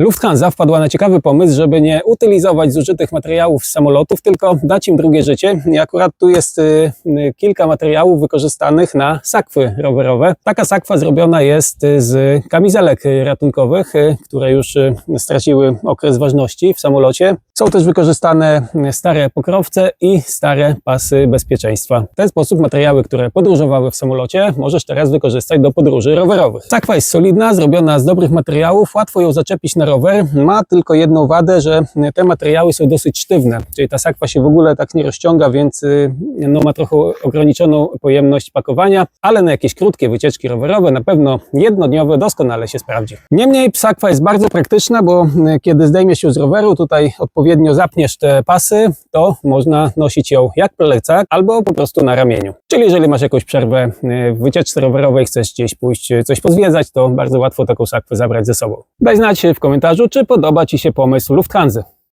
Lufthansa wpadła na ciekawy pomysł, żeby nie utylizować zużytych materiałów z samolotów, tylko dać im drugie życie. I akurat tu jest y, y, kilka materiałów wykorzystanych na sakwy rowerowe. Taka sakwa zrobiona jest y, z kamizelek ratunkowych, które już straciły okres ważności w samolocie. Są też wykorzystane stare pokrowce i stare pasy bezpieczeństwa. W ten sposób materiały, które podróżowały w samolocie, możesz teraz wykorzystać do podróży rowerowych. Sakwa jest solidna, zrobiona z dobrych materiałów, łatwo ją zaczepić na rower. Ma tylko jedną wadę, że te materiały są dosyć sztywne, czyli ta sakwa się w ogóle tak nie rozciąga, więc y, no, ma trochę ograniczoną pojemność pakowania, ale na jakieś krótkie wycieczki rowerowe na pewno jednodniowe doskonale się sprawdzi. Niemniej sakwa jest bardzo praktyczna, bo y, kiedy zdejmiesz ją z roweru, tutaj odpowiednio zapniesz te pasy, to można nosić ją jak plecak albo po prostu na ramieniu. Czyli jeżeli masz jakąś przerwę y, w wycieczce rowerowej, chcesz gdzieś pójść y, coś pozwiedzać, to bardzo łatwo taką sakwę zabrać ze sobą. Daj znać w komentarzu, czy podoba Ci się pomysł Lufthansa.